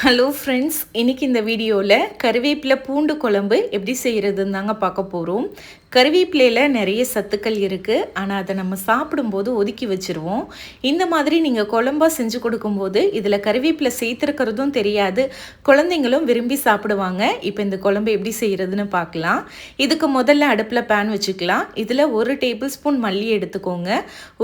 Hello friends இன்றைக்கி இந்த வீடியோவில் கருவேப்பிலை பூண்டு குழம்பு எப்படி செய்கிறதுன்னு தாங்க பார்க்க போகிறோம் கருவேப்பிலையில் நிறைய சத்துக்கள் இருக்குது ஆனால் அதை நம்ம சாப்பிடும்போது ஒதுக்கி வச்சுருவோம். இந்த மாதிரி நீங்கள் குழம்பா செஞ்சு கொடுக்கும்போது இதில் கருவேப்பிலை சேர்த்துருக்கிறதும் தெரியாது. குழந்தைங்களும் விரும்பி சாப்பிடுவாங்க. இப்போ இந்த குழம்பு எப்படி செய்கிறதுன்னு பார்க்கலாம். இதுக்கு முதல்ல அடுப்பில் பேன் வச்சுக்கலாம். இதில் ஒரு டேபிள் ஸ்பூன் மல்லி எடுத்துக்கோங்க.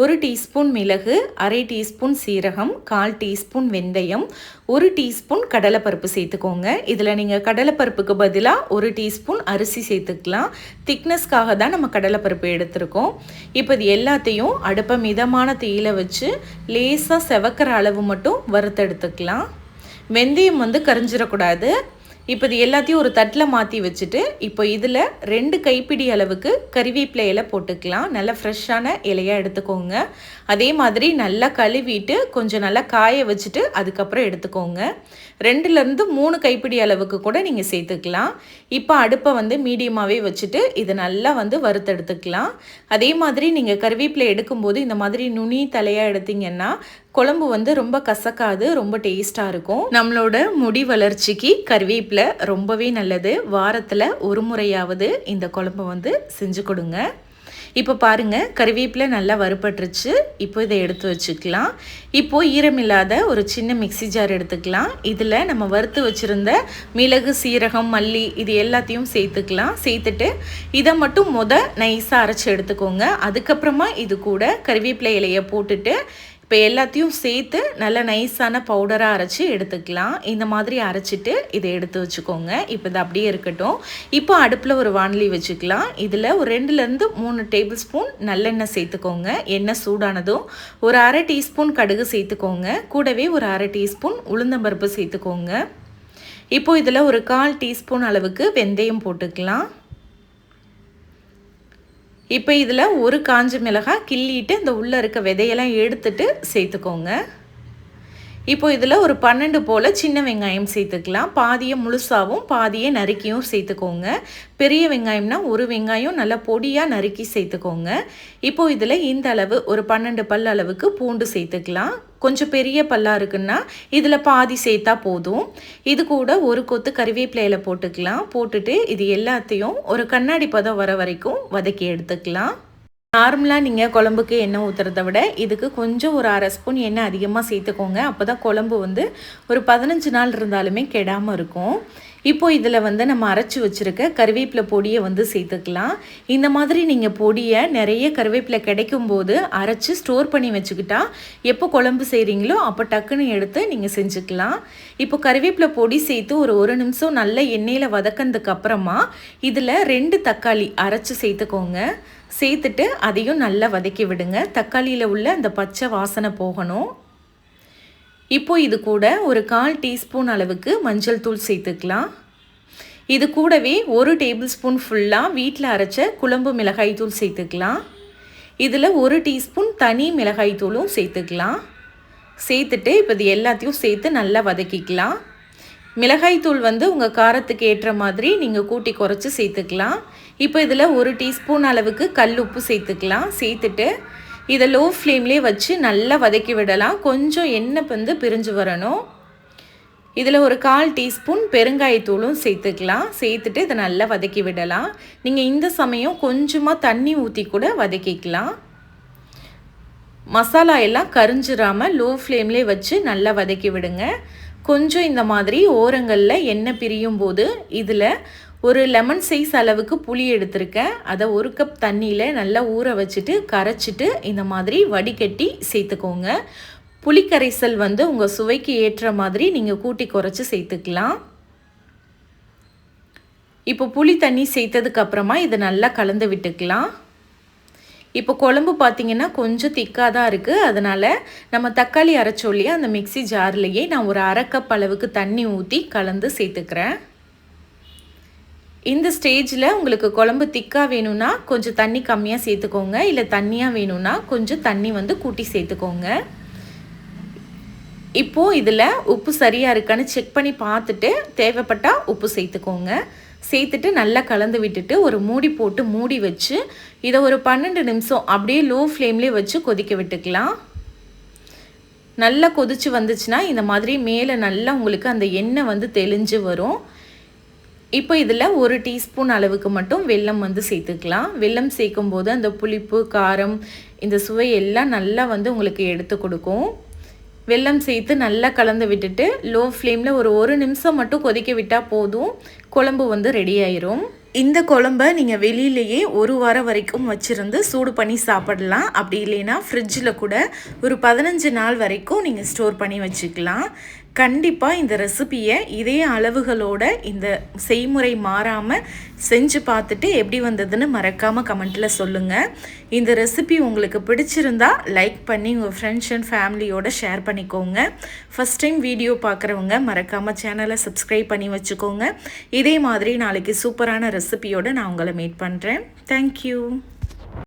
ஒரு டீஸ்பூன் மிளகு அரை டீஸ்பூன் சீரகம் கால் டீஸ்பூன் வெந்தயம் ஒரு டீஸ்பூன் கடலைப்பருப்பு சேர்த்துக்கோங்க. இதில் நீங்கள் கடலைப்பருப்புக்கு பதிலாக ஒரு டீஸ்பூன் அரிசி சேர்த்துக்கலாம். திக்னஸ்க்காக தான் நம்ம கடலைப்பருப்பு எடுத்திருக்கோம். இப்போ இது எல்லாத்தையும் அடுப்பை மிதமான தீயில வச்சு லேசாக செவக்கிற அளவு மட்டும் வறுத்தெடுத்துக்கலாம். வெந்தயம் வந்து கரிஞ்சிடக்கூடாது இப்போ இது எல்லாத்தையும் ஒரு தட்டில் மாற்றி வச்சுட்டு இப்போ இதில் ரெண்டு கைப்பிடி அளவுக்கு கறிவேப்பிலை இலை போட்டுக்கலாம். நல்லா ஃப்ரெஷ்ஷான இலையாக எடுத்துக்கோங்க. அதே மாதிரி நல்லா கழுவிட்டு கொஞ்சம் நல்லா காய வச்சுட்டு அதுக்கப்புறம் எடுத்துக்கோங்க. ரெண்டுலேருந்து மூணு கைப்பிடி அளவுக்கு கூட நீங்கள் சேர்த்துக்கலாம். இப்போ அடுப்பை வந்து மீடியமாகவே வச்சுட்டு இதை நல்லா வந்து வறுத்தெடுத்துக்கலாம். அதே மாதிரி நீங்கள் கருவேப்பிலை எடுக்கும்போது இந்த மாதிரி நுனி தலையாக எடுத்தீங்கன்னா குழம்பு வந்து ரொம்ப கசக்காது ரொம்ப டேஸ்ட்டாக இருக்கும். நம்மளோட முடி வளர்ச்சிக்கு கருவேப்பிலை ரொம்பவே நல்லது. வாரத்தில் ஒரு முறையாவது இந்த குழம்பு வந்து செஞ்சு கொடுங்க. இப்போ பாருங்கள் கருவேப்பிலை நல்லா வறுபட்டுருச்சு. இப்போ இதை எடுத்து வச்சுக்கலாம். இப்போது ஈரமில்லாத ஒரு சின்ன மிக்சி ஜார் எடுத்துக்கலாம். இதில் நம்ம வறுத்து வச்சுருந்த மிளகு சீரகம் மல்லி இது எல்லாத்தையும் சேர்த்துக்கலாம். சேர்த்துட்டு இதை மட்டும் முத நைஸாக அரைச்சி எடுத்துக்கோங்க. அதுக்கப்புறமா இது கூட கருவேப்பிலை இலையை போட்டுட்டு இப்போ எல்லாத்தையும் சேர்த்து நல்ல நைஸான பவுடராக அரைச்சி எடுத்துக்கலாம். இந்த மாதிரி அரைச்சிட்டு இதை எடுத்து வச்சுக்கோங்க. இப்போ இது அப்படியே இருக்கட்டும். இப்போ அடுப்பில் ஒரு வானலி வச்சுக்கலாம். இதில் ஒரு ரெண்டுலேருந்து மூணு டேபிள் ஸ்பூன் நல்லெண்ணெய் சேர்த்துக்கோங்க. எண்ணெய் சூடானதும் ஒரு அரை டீஸ்பூன் கடுகு சேர்த்துக்கோங்க. கூடவே ஒரு அரை டீஸ்பூன் உளுந்தம்பருப்பு சேர்த்துக்கோங்க. இப்போது இதில் ஒரு கால் டீஸ்பூன் அளவுக்கு வெந்தயம் போட்டுக்கலாம். இப்போ இதில் ஒரு காஞ்ச மிளகாய் கிள்ளிட்டு இந்த உள்ளே இருக்க விதையெல்லாம் எடுத்துட்டு சேர்த்துக்கோங்க. இப்போ இதில் ஒரு பன்னெண்டு போல் சின்ன வெங்காயம் சேர்த்துக்கலாம். பாதியை முழுசாகவும் பாதியை நறுக்கியும் சேர்த்துக்கோங்க. பெரிய வெங்காயம்னா ஒரு வெங்காயம் நல்லா பொடியாக நறுக்கி சேர்த்துக்கோங்க. இப்போது இதில் இந்த அளவு ஒரு பன்னெண்டு பல் அளவுக்கு பூண்டு சேர்த்துக்கலாம். கொஞ்சம் பெரிய பல்லாக இருக்குன்னா இதில் பாதி சேர்த்தா போதும். இது கூட ஒரு கொத்து கருவேப்பிலையில் போட்டுக்கலாம். போட்டுட்டு இது எல்லாத்தையும் ஒரு கண்ணாடி பதம் வர வரைக்கும் வதக்கி எடுத்துக்கலாம். நார்மலாக நீங்கள் குழம்புக்கு எண்ணெய் ஊற்றுறத விட இதுக்கு கொஞ்சம் ஒரு அரை ஸ்பூன் எண்ணெய் அதிகமாக சேர்த்துக்கோங்க. அப்போ தான் குழம்பு வந்து ஒரு பதினஞ்சு நாள் இருந்தாலுமே கெடாமல் இருக்கும். இப்போது இதில் வந்து நம்ம அரைச்சி வச்சுருக்க கருவேப்பிலை பொடியை வந்து சேர்த்துக்கலாம். இந்த மாதிரி நீங்கள் பொடியை நிறைய கருவேப்பிலை கிடைக்கும் போது அரைச்சி ஸ்டோர் பண்ணி வச்சுக்கிட்டா எப்போ குழம்பு செய்கிறீங்களோ அப்போ டக்குன்னு எடுத்து நீங்கள் செஞ்சுக்கலாம். இப்போ கருவேப்பிலை பொடி சேர்த்து ஒரு ஒரு நிமிஷம் நல்ல எண்ணெயில் வதக்கினதுக்கு அப்புறமா இதில் ரெண்டு தக்காளி அரைச்சி சேர்த்துக்கோங்க. சேர்த்துட்டு அதையும் நல்லா வதக்கி விடுங்க. தக்காளியில் உள்ள அந்த பச்சை வாசனை போகணும். இப்போ இது கூட ஒரு கால் டீஸ்பூன் அளவுக்கு மஞ்சள் தூள் சேர்த்துக்கலாம். இது கூடவே ஒரு டேபிள் ஸ்பூன் ஃபுல்லாக வீட்டில் அரைச்ச குழம்பு மிளகாய் தூள் சேர்த்துக்கலாம். இதில் ஒரு டீஸ்பூன் தனி மிளகாய் தூளும் சேர்த்துக்கலாம். சேர்த்துட்டு இப்போ இது எல்லாத்தையும் சேர்த்து நல்லா வதக்கிக்கலாம். மிளகாய் தூள் வந்து உங்கள் காரத்துக்கு ஏற்ற மாதிரி நீங்கள் கூட்டி குறைச்சி சேர்த்துக்கலாம். இப்போ இதில் ஒரு டீஸ்பூன் அளவுக்கு கல் உப்பு சேர்த்துக்கலாம். சேர்த்துட்டு இதை லோ ஃப்ளேம்லேயே வச்சு நல்லா வதக்கி விடலாம். கொஞ்சம் எண்ணெய் வந்து பிரிஞ்சு வரணும். இதில் ஒரு கால் டீஸ்பூன் பெருங்காயத்தூளும் சேர்த்துக்கலாம். சேர்த்துட்டு இதை நல்லா வதக்கி விடலாம். நீங்கள் இந்த சமயம் கொஞ்சமாக தண்ணி ஊற்றி கூட வதக்கிக்கலாம். மசாலா எல்லாம் கரிஞ்சிடாமல் லோ ஃப்ளேம்லே வச்சு நல்லா வதக்கி விடுங்க. கொஞ்சம் இந்த மாதிரி ஓரங்களில் எண்ணெய் பிரியும் போது இதில் ஒரு லெமன் சைஸ் அளவுக்கு புளி எடுத்திருக்கேன். அதை ஒரு கப் தண்ணியில் நல்லா ஊற வச்சுட்டு கரைச்சிட்டு இந்த மாதிரி வடிகட்டி சேர்த்துக்கோங்க. புளி கரைசல் வந்து உங்கள் சுவைக்கு ஏற்ற மாதிரி நீங்கள் கூட்டி குறைச்சி சேர்த்துக்கலாம். இப்போ புளி தண்ணி சேர்த்ததுக்கு அப்புறமா இதை நல்லா கலந்து விட்டுக்கலாம். இப்போ குழம்பு பார்த்திங்கன்னா கொஞ்சம் திக்காக தான் இருக்குது அதனால் நம்ம தக்காளி அரைச்சோல்லையே அந்த மிக்சி ஜார்லேயே நான் ஒரு அரை கப் அளவுக்கு தண்ணி ஊற்றி கலந்து சேர்த்துக்கிறேன். இந்த ஸ்டேஜில் உங்களுக்கு குழம்பு திக்காக வேணும்னா கொஞ்சம் தண்ணி கம்மியாக சேர்த்துக்கோங்க. இல்லை தண்ணியாக வேணும்னா கொஞ்சம் தண்ணி வந்து கூட்டி சேர்த்துக்கோங்க. இப்போது இதில் உப்பு சரியாக இருக்கான்னு செக் பண்ணி பார்த்துட்டு தேவைப்பட்டால் உப்பு சேர்த்துக்கோங்க. சேர்த்துட்டு நல்லா கலந்து விட்டுட்டு ஒரு மூடி போட்டு மூடி வச்சு இதை ஒரு பன்னெண்டு நிமிஷம் அப்படியே லோ ஃப்ளேம்லேயே வச்சு கொதிக்க விட்டுக்கலாம். நல்லா கொதிச்சு வந்துச்சுன்னா இந்த மாதிரி மேலே நல்லா உங்களுக்கு அந்த எண்ணெய் வந்து தெளிஞ்சு வரும். இப்போ இதில் ஒரு டீஸ்பூன் அளவுக்கு மட்டும் வெல்லம் வந்து சேர்த்துக்கலாம். வெல்லம் சேர்க்கும் போது அந்த புளிப்பு காரம் இந்த சுவை எல்லாம் நல்லா வந்து உங்களுக்கு எடுத்து கொடுக்கும். வெல்லம் சேர்த்து நல்லா கலந்து விட்டுட்டு லோ ஃப்ளேமில் ஒரு ஒரு நிமிஷம் மட்டும் கொதிக்க விட்டால் போதும். குழம்பு வந்து ரெடி ஆயிரும். இந்த குழம்ப நீங்கள் வெளியிலேயே ஒரு வாரம் வரைக்கும் வச்சுருந்து சூடு பண்ணி சாப்பிடலாம். அப்படி இல்லைன்னா ஃப்ரிட்ஜில் கூட ஒரு பதினஞ்சு நாள் வரைக்கும் நீங்கள் ஸ்டோர் பண்ணி வச்சுக்கலாம். கண்டிப்பாக இந்த ரெசிப்பியை இதே அளவுகளோட இந்த செய்முறை மாறாமல் செஞ்சு பார்த்துட்டு எப்படி வந்ததுன்னு மறக்காமல் கமெண்ட்டில் சொல்லுங்கள் இந்த ரெசிபி உங்களுக்கு பிடிச்சிருந்தா லைக் பண்ணி உங்கள் ஃப்ரெண்ட்ஸ் அண்ட் ஃபேமிலியோட ஷேர் பண்ணிக்கோங்க. ஃபஸ்ட் டைம் வீடியோ பார்க்குறவங்க மறக்காமல் சேனலை சப்ஸ்கிரைப் பண்ணி வச்சுக்கோங்க. இதே மாதிரி நாளைக்கு சூப்பரான ரெசிபியோடு நான் உங்களை மீட் பண்ணுறேன் தேங்க்யூ